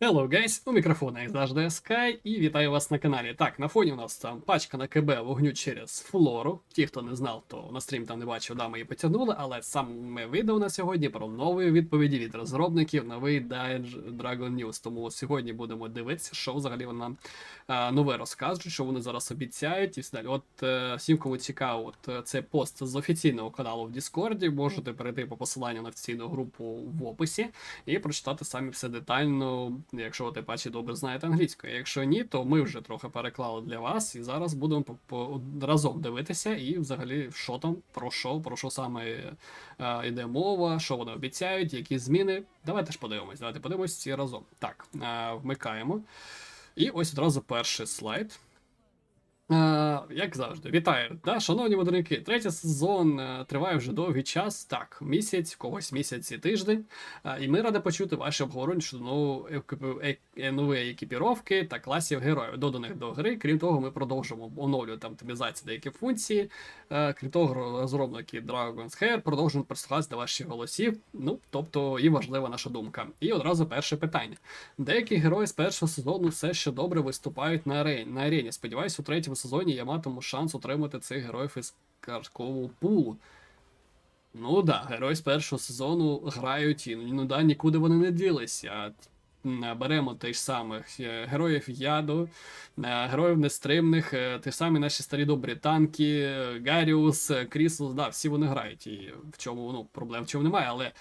Hello, guys! У мікрофона, як завжди, Sky, і вітаю вас на каналі. Так, на фоні у нас там пачка на КБ вогню через флору. Ті, хто не знав, то на стрім там не бачив, да, ми її потягнули, але саме відео на сьогодні про нові відповіді від розробників, новий Dragon News. Тому сьогодні будемо дивитися, що взагалі вони нам е, нове розкажуть, що вони зараз обіцяють і все далі. От е, всім, кому цікаво, от е, це пост з офіційного каналу в Діскорді. Можете перейти по посиланню на офіційну групу в описі і прочитати самі все детально, якщо ти паче добре знаєте англійською. Якщо ні, то ми вже трохи переклали для вас, і зараз будемо по, по разом дивитися, і взагалі, що там, про що, про що саме е, йде мова, що вони обіцяють, які зміни. Давайте ж подивимось. Давайте подивимось всі разом. Так, е, вмикаємо. І ось одразу перший слайд. Е, як завжди, вітаю, да, шановні мудреники. Третій сезон е, триває вже довгий час. Так, місяць, когось місяць і тиждень. Е, і ми раді почути ваші обговорення щодо нової екіп- нової екіпіровки та класів героїв, доданих до гри. Крім того, ми продовжимо оновлювати оптимізацію деякі функції. Крім того, розробники Dragon's Hair продовжують прислухатися до ваших голосів. Ну, тобто, і важлива наша думка. І одразу перше питання. Деякі герої з першого сезону все ще добре виступають на арені. На арені. Сподіваюсь, у третьому сезоні я матиму шанс отримати цих героїв із карткового пулу. Ну да, герої з першого сезону грають і ну да, нікуди вони не ділися. Беремо тих самих е, героїв яду, е, героїв нестримних, е, ті самі наші старі добрі танки, Гаріус, Крісус, да, всі вони грають. І в чому ну, проблем в чому немає, але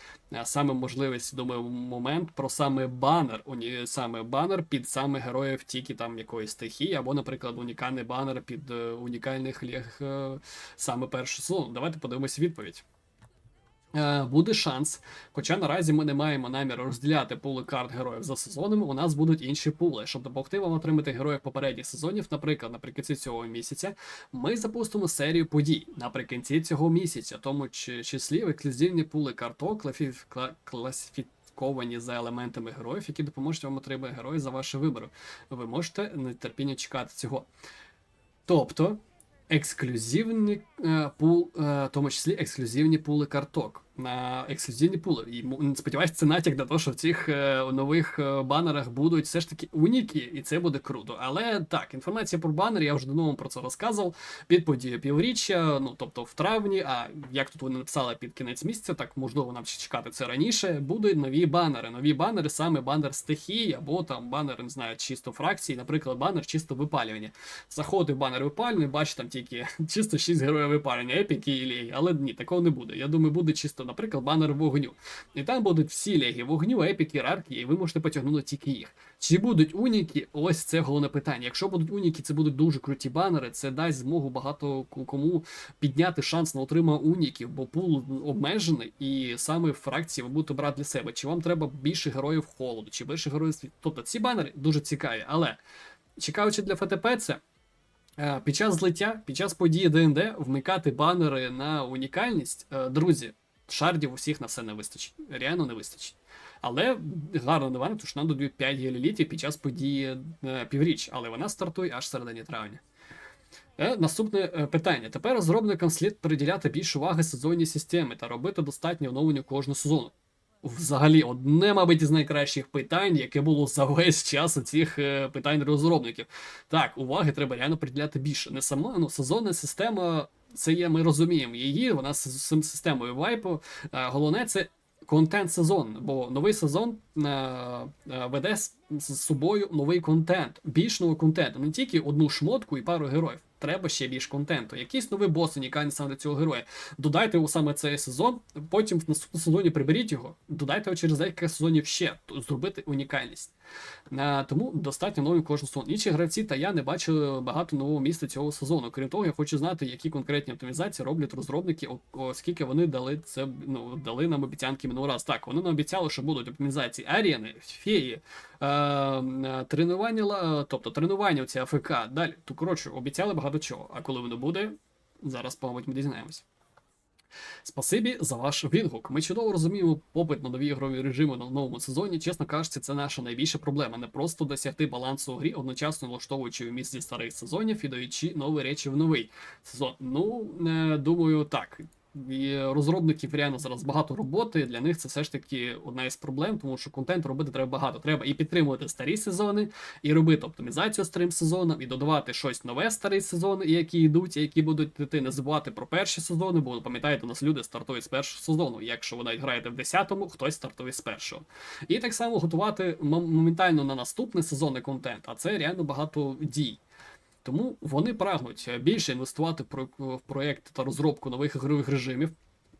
саме можливість, думаю, момент про саме банер, уні, саме банер під саме героїв тільки там якоїсь стихії, або, наприклад, унікальний банер під унікальних ліг саме першого сезону. Давайте подивимось відповідь. Е, Буде шанс, хоча наразі ми не маємо наміру розділяти пули карт героїв за сезонами, у нас будуть інші пули. Щоб допомогти вам отримати героїв попередніх сезонів, наприклад, наприкінці цього місяця, ми запустимо серію подій наприкінці цього місяця, тому числі ексклюзивні пули карток, клафі- кла- класифіковані за елементами героїв, які допоможуть вам отримати героїв за ваші вибори. Ви можете нетерпіння чекати цього. Тобто, ексклюзивні е, пул, е, в тому числі ексклюзивні пули карток. На ексклюзивні пули. І м, сподіваюсь, це натяк на те, що в цих е, нових е, банерах будуть все ж таки уніки, і це буде круто. Але так, інформація про банер, я вже давно вам про це розказував. Під подію півріччя, ну тобто в травні, а як тут вони написали під кінець місяця, так можливо нам ще чекати це раніше. Будуть нові банери. Нові банери, саме банер стихії, або там банер, не знаю, чисто фракції, наприклад, банер чисто випалювання. Заходив банер випалювання, бачиш там тільки чисто 6 героїв випалювання, епіки і легі. Але ні, такого не буде. Я думаю, буде чисто, наприклад, банер вогню. І там будуть всі легі вогню, епіки, рарки, і ви можете потягнути тільки їх. Чи будуть уніки? Ось це головне питання. Якщо будуть уніки, це будуть дуже круті банери. Це дасть змогу багато кому підняти шанс на отримання уніків, бо пул обмежений, і саме фракції ви будете брати для себе. Чи вам треба більше героїв холоду, чи більше героїв світу? Тобто ці банери дуже цікаві, але чекаючи для ФТП, це. Е, Під час злиття, під час події ДНД вмикати банери на унікальність, е, друзі, шардів усіх на все не вистачить. Реально не вистачить. Але гарна новина, тому що нам додають 5 гелілітів під час події е, півріч, але вона стартує аж середині травня. Е, Наступне е, питання. Тепер розробникам слід приділяти більше уваги сезонній системі та робити достатнє оновлення кожного сезону. Взагалі, одне, мабуть, із найкращих питань, яке було за весь час цих питань розробників. Так, уваги треба реально приділяти більше. Не сама ну, сезонна система, це є, ми розуміємо її, вона з системою вайпу. Е, Головне, це контент сезон, бо новий сезон е, е, веде з, собою новий контент, більш нового контенту, не тільки одну шмотку і пару героїв. Треба ще більш контенту. Якийсь новий бос унікальний саме для цього героя. Додайте його саме цей сезон, потім в наступному сезоні приберіть його, додайте його через декілька сезонів ще, зробити унікальність. Е, тому достатньо новий кожен сезон. Інші гравці та я не бачили багато нового місця цього сезону. Крім того, я хочу знати, які конкретні оптимізації роблять розробники, оскільки вони дали це ну, дали нам обіцянки минулий раз. Так, вони нам обіцяли, що будуть оптимізації аріани, феї, е, тренування, тобто тренування ці АФК. Далі, то коротше, обіцяли багато чого. А коли воно буде, зараз, мабуть, ми дізнаємося. Спасибі за ваш відгук. Ми чудово розуміємо попит на нові ігрові режими на новому сезоні. Чесно кажучи, це наша найбільша проблема. Не просто досягти балансу у грі, одночасно влаштовуючи вміст зі старих сезонів і даючи нові речі в новий сезон. Ну, е, думаю, так. І розробників реально зараз багато роботи. Для них це все ж таки одна із проблем, тому що контент робити треба багато. Треба і підтримувати старі сезони, і робити оптимізацію старим сезоном, і додавати щось нове старий сезон, які йдуть, які будуть йти. Не забувати про перші сезони, бо пам'ятаєте, у нас люди стартують з першого сезону. Якщо ви навіть граєте в 10-му, хтось стартує з першого. І так само готувати моментально на наступний сезонний контент, а це реально багато дій. Тому вони прагнуть більше інвестувати в проєкт та розробку нових ігрових режимів.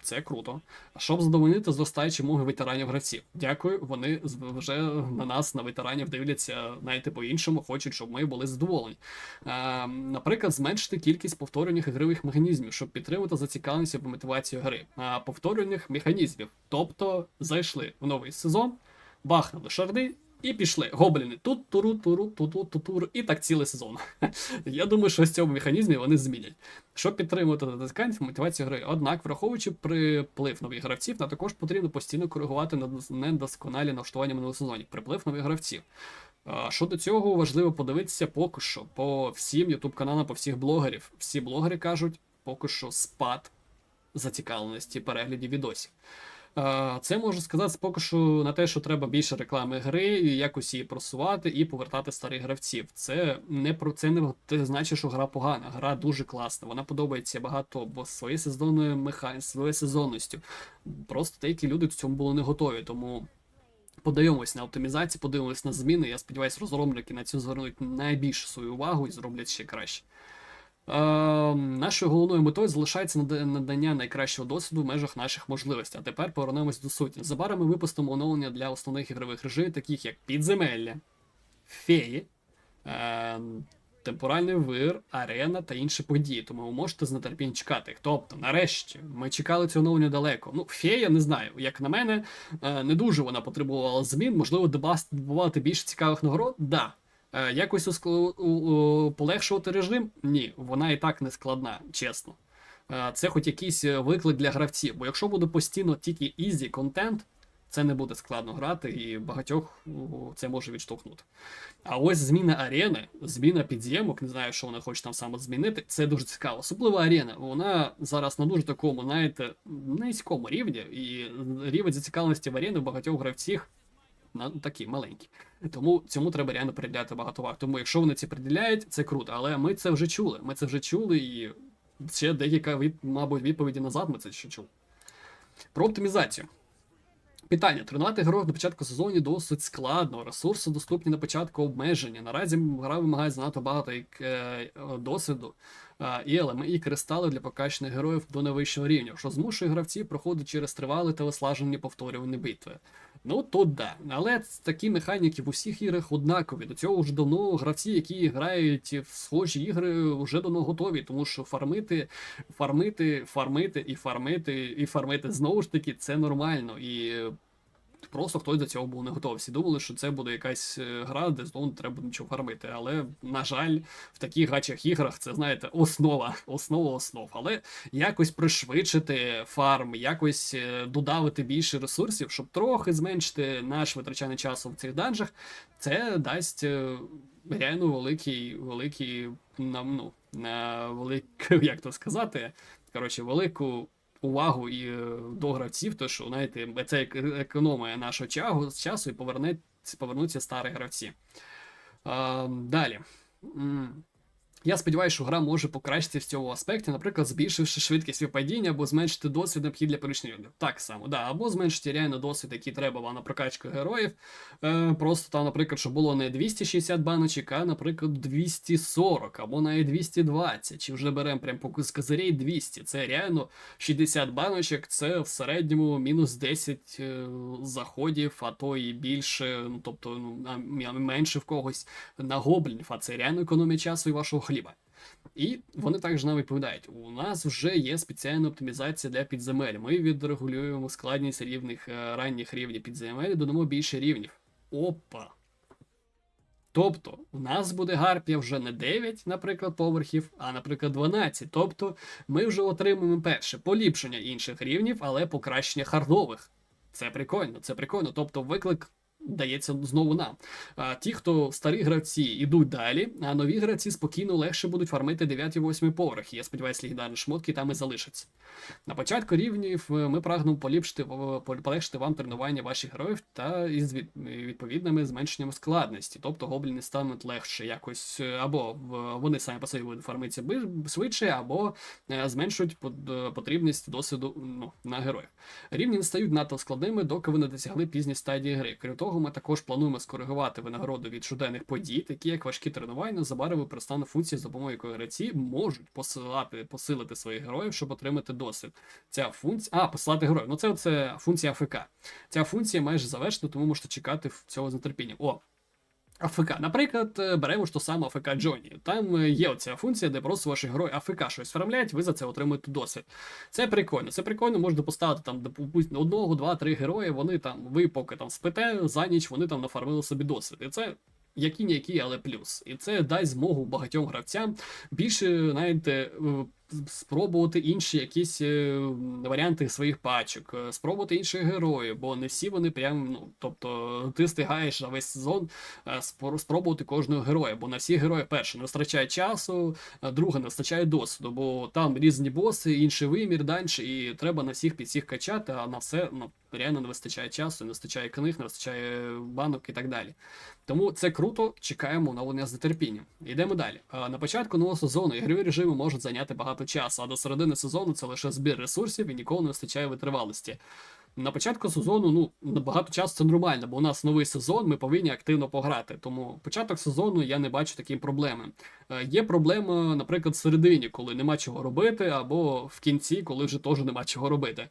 Це круто. Щоб задовольнити зростаючі моги ветеранів гравців. Дякую, вони вже на нас, на ветеранів, дивляться знаєте, по-іншому, хочуть, щоб ми були задоволені. Е, наприклад, зменшити кількість повторюваних ігрових механізмів, щоб підтримати зацікавленість або мотивацію гри. А повторюваних механізмів. Тобто зайшли в новий сезон, бахнули шарди. І пішли гобліни тут туру туру туту тутуру і так цілий сезон. Я думаю, що з цього механізмі вони змінять. Щоб підтримувати натискання мотивацію гри. Однак, враховуючи приплив нових гравців, нам також потрібно постійно коригувати недос- недосконалі налаштування минулого сезонів. Приплив нових гравців. Щодо цього важливо подивитися поки що по всім ютуб каналам, по всіх блогерів. Всі блогери кажуть, поки що спад зацікавленості переглядів відосів. Це можу сказати поки що на те, що треба більше реклами гри, якось її просувати і повертати старих гравців. Це не про це не значить, що гра погана. Гра дуже класна. Вона подобається багато, бо своєю сезонною меха... своєю сезонністю. Просто деякі люди до цьому були не готові, тому. Подивимось на оптимізацію, подивимось на зміни. Я сподіваюся, розробники на цю звернуть найбільшу свою увагу і зроблять ще краще. Е, нашою головною метою залишається надання найкращого досвіду в межах наших можливостей. А тепер повернемось до суті. Незабаром ми випустимо оновлення для основних ігрових режимів, таких як підземелля, феї, е, темпоральний вир, арена та інші події. Тому ви можете з нетерпінням чекати. Тобто, нарешті, ми чекали цього оновлення далеко. Ну, фея, не знаю. Як на мене, е, не дуже вона потребувала змін. Можливо, добувати більше цікавих нагород? Да. Е, Якось ускл- у- у- полегшувати режим? Ні, вона і так не складна, чесно. Е, Це хоч якийсь е, виклик для гравців, бо якщо буде постійно тільки ізі контент, це не буде складно грати, і багатьох це може відштовхнути. А ось зміна арени, зміна підземок, не знаю, що вона хоче там саме змінити, це дуже цікаво. Особливо арена. Вона зараз на дуже такому, знаєте, низькому рівні, і рівень зацікавленості в арені у багатьох гравців такі маленькі. Тому цьому треба реально приділяти багато уваги. Тому якщо вони це приділяють, це круто. Але ми це вже чули. Ми це вже чули, і ще декілька від, мабуть, відповіді назад ми це ще чули. Про оптимізацію. Питання: тренувати героїв на початку сезону досить складно. Ресурси доступні на початку обмеження. Наразі гра вимагає занадто багато е, досвіду е, і елеми, і кристали для покачаних героїв до найвищого рівня, що змушує гравців проходити через тривалі та вислажені повторювані битви. Ну тут да. Але такі механіки в усіх іграх однакові. До цього вже давно гравці, які грають в схожі ігри, вже давно готові, тому що фармити, фармити, фармити і фармити, і фармити знову ж таки це нормально. І просто хтось до цього був не готовий. Всі думали, що це буде якась е, гра, де знову не треба нічого фармити. Але, на жаль, в таких гачах іграх це, знаєте, основа, основа основ. Але якось пришвидшити фарм, якось е, додавити більше ресурсів, щоб трохи зменшити наш витрачання часу в цих данжах, це дасть е, реально великий, великий нам, ну, велику, як то сказати, коротше, велику увагу і е, до гравців, то що знаєте, це ек- економія нашого чагу, часу і поверне, повернуться старі гравці. А, далі. Я сподіваюся, що гра може покращити в цьому аспекті, наприклад, збільшивши швидкість випадіння або зменшити досвід необхідний для переміщення. Так само, да, або зменшити реально досвід, який треба на прокачку героїв. Е, просто там, наприклад, щоб було не 260 баночок, а, наприклад, 240, або навіть 220, чи вже беремо прям по козирей 200. Це реально 60 баночок, це в середньому мінус 10 е, заходів, а то і більше, ну тобто ну, менше в когось на гоблінів, а це реально економія часу і вашого хліба. І вони також нам відповідають: у нас вже є спеціальна оптимізація для підземель. Ми відрегулюємо складність рівних е, ранніх рівнів підземель, і додамо більше рівнів. Опа! Тобто, у нас буде гарпія вже не 9, наприклад, поверхів, а, наприклад, 12. Тобто, ми вже отримуємо перше поліпшення інших рівнів, але покращення хардових. Це прикольно, це прикольно. Тобто, виклик дається знову нам. А ті, хто старі гравці, ідуть далі, а нові гравці спокійно легше будуть фармити 9-8 поверхи. Я сподіваюся, легендарні шмотки там і залишаться. На початку рівнів е, ми прагнемо поліпшити полегшити вам тренування ваших героїв та із відповідними зменшенням складності. Тобто гобліни стануть легше якось, е, або вони самі по собі будуть фармитися швидше, або е, зменшують потрібність досвіду ну, на героїв. Рівні не стають надто складними, доки ви не досягли пізні стадії гри. Крім того, ми також плануємо скоригувати винагороду від щоденних подій, такі як важкі тренування, забарви перестану функції, за допомогою гравці можуть посилати, посилити своїх героїв, щоб отримати досвід. Ця функція. А, посилати героїв. Ну це, це функція АФК. Ця функція майже завершена, тому можете чекати цього з нетерпінням. О, АФК. Наприклад, е, беремо ж ту саму АФК Джоні. Там е, є оця функція, де просто ваші герої АФК щось фармлять, ви за це отримуєте досвід. Це прикольно. Це прикольно, можна поставити там допустим, одного, два, три герої. Вони там, ви поки там спите за ніч, вони там нафармили собі досвід. І це. Які ніякі, але плюс. І це дасть змогу багатьом гравцям більше, знаєте, спробувати інші якісь е, варіанти своїх пачок, е, спробувати інших героїв, бо не всі вони прям, ну, тобто, ти встигаєш на весь сезон е, спробувати кожного героя, бо на всі герої перше не вистачає часу, а друге не вистачає досвіду, бо там різні боси, інший вимір, далі, і треба на всіх під всіх качати, а на все ну, реально не вистачає часу, не вистачає книг, не вистачає банок і так далі. Тому це круто, чекаємо оновлення з нетерпінням. Йдемо далі. На початку нового сезону ігрові режими можуть зайняти багато часу, а до середини сезону це лише збір ресурсів і ніколи не вистачає витривалості. На початку сезону ну багато часу це нормально, бо у нас новий сезон, ми повинні активно пограти. Тому початок сезону я не бачу такі проблеми. Е, Є проблема, наприклад, в середині, коли нема чого робити, або в кінці, коли вже теж нема чого робити.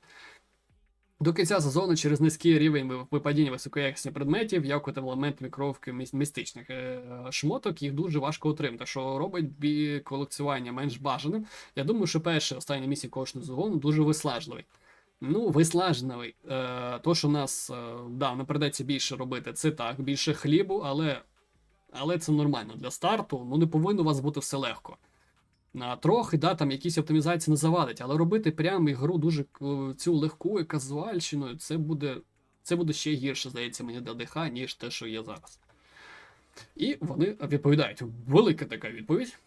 До кінця сезону через низький рівень випадіння високоякісних предметів, як от елемент мікровки містичних е, шмоток, їх дуже важко отримати, що робить бі колекціювання менш бажаним. Я думаю, що перший останній місяць кожного сезону дуже виснажливий. Ну, виснажливий. Е, то, що нас е, да, не придеться більше робити, це так, більше хлібу, але, але це нормально. Для старту ну, не повинно у вас бути все легко. А, трохи, да, там якісь оптимізації не завадить, але робити прямо ігру дуже е, цю легку і казуальщиною, це буде, це буде ще гірше, здається, мені для ДХ, ніж те, що є зараз. І вони відповідають. Велика така відповідь.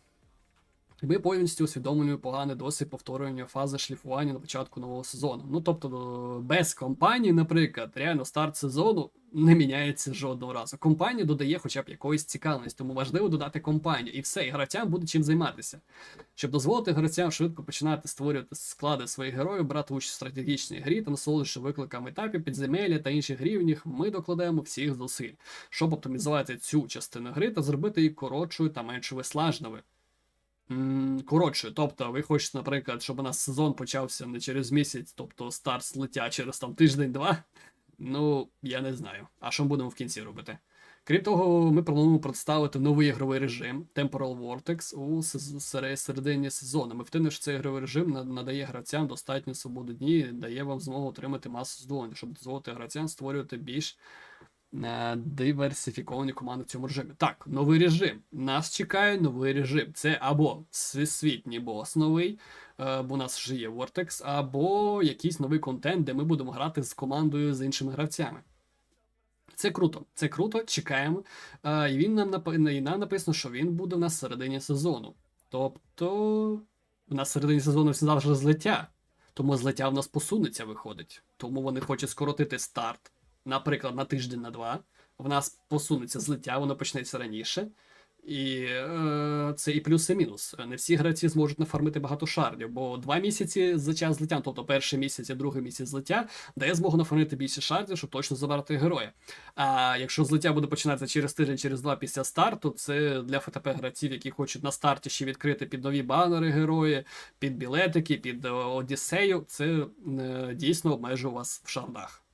Ми повністю усвідомлюємо поганий досвід повторювання фази шліфування на початку нового сезону. Ну тобто, без компанії, наприклад, реально старт сезону не міняється жодного разу. Компанія додає хоча б якоїсь цікавості, тому важливо додати компанію, і все, і гравцям буде чим займатися. Щоб дозволити гравцям швидко починати створювати склади своїх героїв, брати участь в стратегічній грі та насолоджуватися викликами етапів, підземелля та інших рівнів, ми докладаємо всіх зусиль, щоб оптимізувати цю частину гри та зробити її коротшою та менш виснажливою. Коротше, тобто, ви хочете, наприклад, щоб у нас сезон почався не через місяць, тобто старт злиття через там тиждень-два. Ну, я не знаю. А що ми будемо в кінці робити? Крім того, ми плануємо представити новий ігровий режим Temporal Vortex у середині сезону. Ми втинемо, що цей ігровий режим надає гравцям достатньо свободи дні, дає вам змогу отримати масу задоволення, щоб дозволити гравцям створювати більш диверсифіковані команди в цьому режимі. Так, новий режим. Нас чекає новий режим. Це або всесвітній бос новий, е, бо у нас вже є Vortex, або якийсь новий контент, де ми будемо грати з командою з іншими гравцями. Це круто, це круто, чекаємо. Е, і він нам напи- і нам написано, що він буде в нас середині сезону. Тобто, в нас середині сезону завжди злиття. Тому злиття в нас посунеться, виходить. Тому вони хочуть скоротити старт, наприклад, на тиждень на два. В нас посунеться злиття, воно почнеться раніше. І е, це і плюс, і мінус. Не всі гравці зможуть нафармити багато шардів, бо два місяці за час злиття, тобто перший місяць і другий місяць злиття, дає змогу нафармити більше шардів, щоб точно забрати героя. А якщо злиття буде починатися через тиждень, через два після старту, це для ФТП гравців, які хочуть на старті ще відкрити під нові банери герої, під білетики, під е, Одіссею, це е, дійсно обмежує вас в шардах.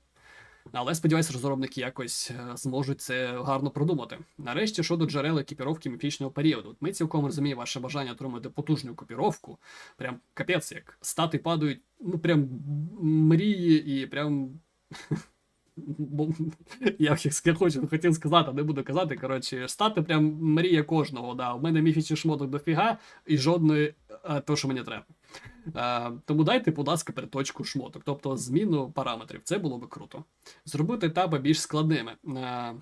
Але сподіваюся, розробники якось е, зможуть це гарно продумати. Нарешті щодо джерел екіпіровки міфічного періоду. Ми цілком розуміємо ваше бажання отримати потужну екіпіровку. Прям капець, як стати падають, ну прям мрії і прям. Я хочу, хотів сказати, не буду казати. Коротше, стати прям мрія кожного. Да. У мене міфічний шмоток дофіга і жодної е, то, що мені треба. Е, тому дайте, будь ласка, переточку шмоток, тобто зміну параметрів. Це було би круто. Зробити етапи більш складними. Е,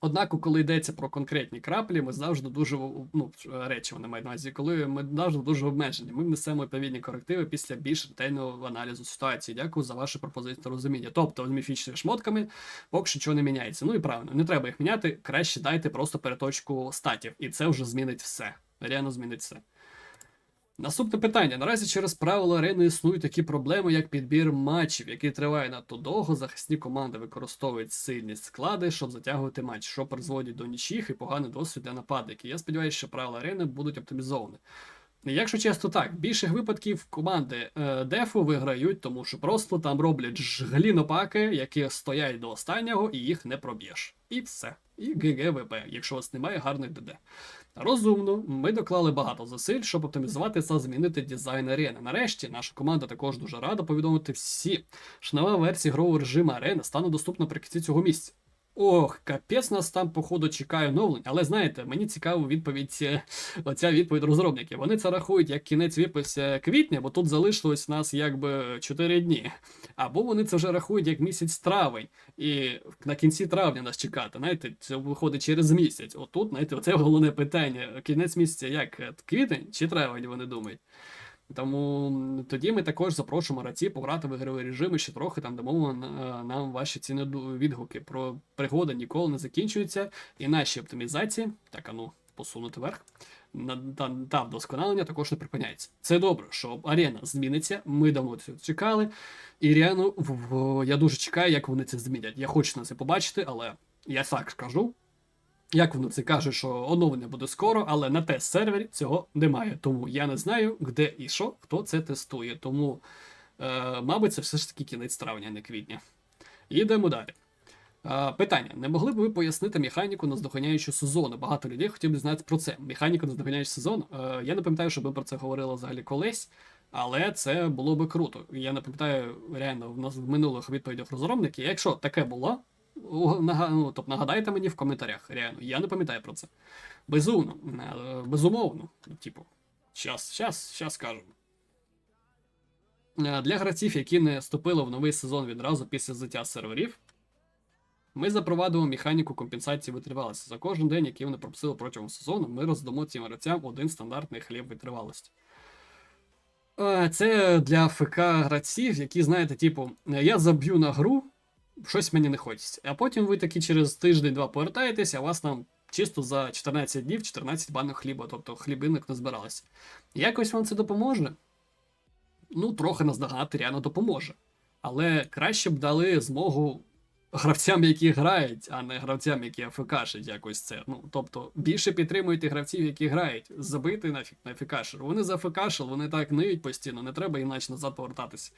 Однак, коли йдеться про конкретні краплі, ми завжди дуже ну, речі вони мають на увазі, коли ми завжди дуже обмежені. Ми внесемо відповідні корективи після більш ретельного аналізу ситуації. Дякую за вашу пропозицію та розуміння. Тобто з міфічними шмотками поки що не міняється. Ну і правильно, не треба їх міняти. Краще дайте просто переточку статів, і це вже змінить все. Реально змінить все. Наступне питання. Наразі через правила арени існують такі проблеми, як підбір матчів, який триває надто довго. Захисні команди використовують сильні склади, щоб затягувати матч, що призводить до нічих і поганий досвід для нападників. Я сподіваюся, що правила арени будуть оптимізовані. Якщо чесно, так, більших випадків команди е, дефу виграють, тому що просто там роблять жглінопаки, які стоять до останнього, і їх не проб'єш. І все. І ГГВП, якщо у вас немає гарних ДД. Розумно, ми доклали багато зусиль, щоб оптимізувати та змінити дизайн арени. Нарешті наша команда також дуже рада повідомити всі, що нова версія ігрового режиму арени стане доступна наприкінці цього місяця. Ох, капець нас там, походу, чекає оновлень, але знаєте, мені цікава відповідь, е, оця відповідь розробників. Вони це рахують як кінець виписи квітня, бо тут залишилось нас якби 4 дні. Або вони це вже рахують як місяць травень, і на кінці травня нас чекати. Знаєте, це виходить через місяць. Отут, знаєте, оце головне питання. Кінець місяця як квітень чи травень, вони думають. Тому тоді ми також запрошуємо раці пограти в ігровий режим і ще трохи там дамо нам ваші ціни відгуки. Про пригоди ніколи не закінчуються, і наші оптимізації, так а ну посунути вверх, та, вдосконалення також не припиняється. Це добре, що арена зміниться. Ми давно цього чекали. І реально я дуже чекаю, як вони це змінять. Я хочу на це побачити, але я так скажу. Як воно це каже, що оновлення буде скоро, але на тест сервері цього немає. Тому я не знаю, де і що, хто це тестує. Тому, е, мабуть, це все ж таки кінець травня, не квітня. Йдемо далі. Е, питання: не могли б ви пояснити механіку наздоганяючого сезону? Багато людей хотів би знати про це. Механіку наздоганяючого сезону. Е, я не пам'ятаю, що ми про це говорили взагалі колись, але це було би круто. Я не пам'ятаю реально в нас в минулих відповідях розробників. Якщо таке було. Ну, тобто нагадайте мені в коментарях, реально, я не пам'ятаю про це. Безумно, е, безумовно, типу, щас, щас, щас скажемо. Е, Для гравців, які не вступили в новий сезон відразу після взяття серверів, ми запровадимо механіку компенсації витривалості. За кожен день, який вони пропустили протягом сезону, ми роздамо цим гравцям один стандартний хліб витривалості. Е, Це для ФК гравців, які, знаєте, типу, я заб'ю на гру щось мені не хочеться. А потім ви таки через тиждень-два повертаєтесь, а вас там чисто за 14 днів 14 банок хліба, тобто хлібинок не збиралося. Якось вам це допоможе? Ну, трохи наздогнати реально допоможе. Але краще б дали змогу гравцям, які грають, а не гравцям, які АФКшать якось це. Ну, тобто, більше підтримуйте гравців, які грають. Забити на АФКшер. Вони за вони так ниють постійно, не треба іначе назад повертатися.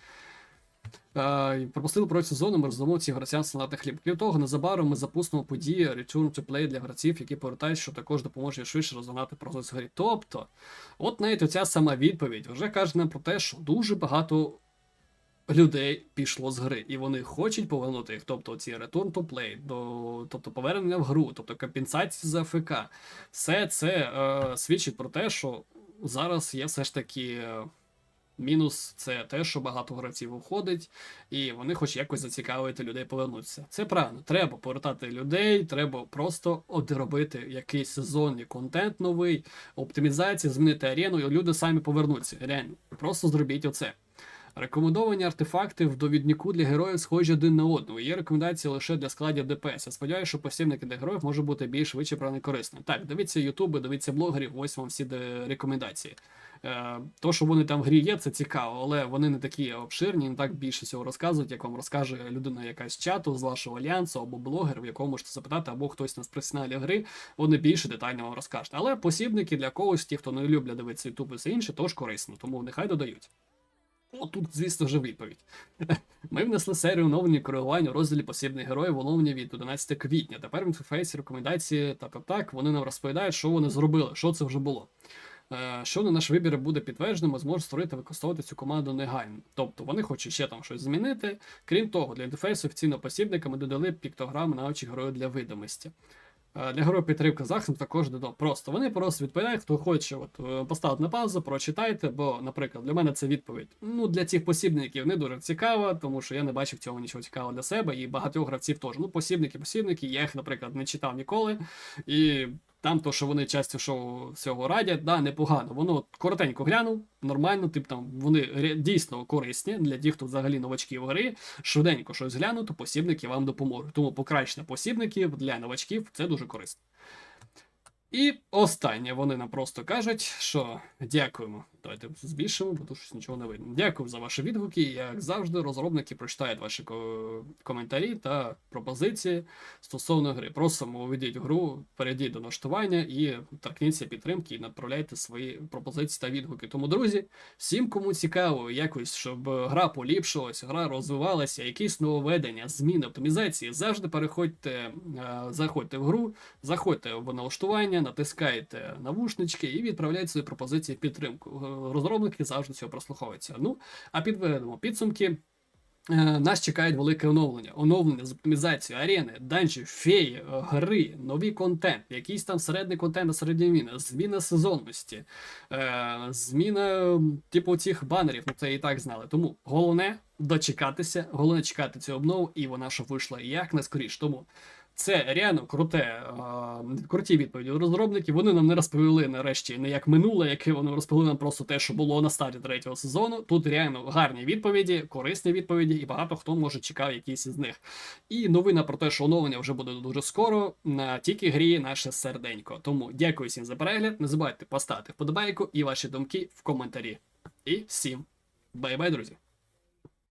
Е, пропустили про сезону, ми роздамо ці гравцям салати хліб. Крім того, незабаром ми запустимо події Return to Play для гравців, які повертають, що також допоможе швидше розгонати процес грі. Тобто, от навіть оця сама відповідь вже каже нам про те, що дуже багато людей пішло з гри, і вони хочуть повернути їх. Тобто ці Return to Play, до, тобто повернення в гру, тобто компенсації за ФК. Все це е, свідчить про те, що зараз є все ж таки. Е, Мінус це те, що багато гравців уходить, і вони хоч якось зацікавити людей повернутися. Це правильно, треба повертати людей, треба просто одробити якийсь сезонний контент новий, оптимізація, змінити арену, і люди самі повернуться. Реально, просто зробіть оце. Рекомендовані артефакти в довіднику для героїв схожі один на одного. Є рекомендації лише для складів ДПС. Я сподіваюся, що посівники для героїв може бути більш вичерпаний корисним. Так, дивіться ютуби, дивіться блогерів, ось вам всі рекомендації. Е, то, що вони там в грі є, це цікаво, але вони не такі обширні, не так більше цього розказують, як вам розкаже людина якась з чату з вашого альянсу або блогер, в якому можете запитати, або хтось на професіоналі гри, вони більше детально вам розкажуть. Але посібники для когось, ті, хто не люблять дивитися ютуб і все інше, тож корисно, тому нехай додають. Отут, звісно вже відповідь. Ми внесли серію оновлення коригування у розділі посібних героїв оновлення від 11 квітня. Тепер в інтерфейсі рекомендації так так так вони нам розповідають, що вони зробили, що це вже було. Е, що на наш вибір буде підтверджено, ми зможемо створити використовувати цю команду негайно. Тобто вони хочуть ще там щось змінити. Крім того, для інтерфейсу офіційного посібника ми додали піктограми на очі герою для видимості. Е, Для групи підтримка захист також додав. Просто вони просто відповідають, хто хоче от, е, поставити на паузу, прочитайте, бо, наприклад, для мене це відповідь. Ну, для цих посібників не дуже цікава, тому що я не бачив в цьому нічого цікавого для себе, і багатьох гравців теж. Ну, посібники, посібники, я їх, наприклад, не читав ніколи. І там то, що вони часто шоу всього радять, да, непогано. Воно коротенько глянув, нормально, тип там вони дійсно корисні для тих, хто взагалі новачки в гри. Швиденько щось глянути, посібники вам допоможуть. Тому покращення посібників для новачків це дуже корисно. І останнє вони нам просто кажуть, що дякуємо. Давайте збільшимо, бо тут щось нічого не видно. Дякую за ваші відгуки. Як завжди, розробники прочитають ваші ко- коментарі та пропозиції стосовно гри. Просимо уведіть гру, перейдіть до налаштування і торкніться підтримки і направляйте свої пропозиції та відгуки. Тому, друзі, всім, кому цікаво, якось, щоб гра поліпшилась, гра розвивалася, якісь нововведення, зміни, оптимізації, завжди переходьте, е, заходьте в гру, заходьте в налаштування, натискайте навушнички і відправляйте свої пропозиції в підтримку. Розробники завжди цього прослуховуються. Ну, а підведемо підсумки. Е, Нас чекають велике оновлення. Оновлення з оптимізацією арени, данжів, феї, е, гри, новий контент, якийсь там середній контент на середньовіна, зміна сезонності, е, зміна типу цих банерів, ну це і так знали. Тому головне дочекатися, головне чекати цю обнову, і вона щоб вийшла якнайскоріш. Тому це реально круте, круті відповіді розробників. Вони нам не розповіли нарешті не як минуле, яке вони розповіли нам просто те, що було на старті третього сезону. Тут реально гарні відповіді, корисні відповіді, і багато хто може чекав якісь із них. І новина про те, що оновлення вже буде дуже скоро. На тільки грі наше серденько. Тому дякую всім за перегляд. Не забувайте поставити вподобайку і ваші думки в коментарі. І всім бай-бай, друзі!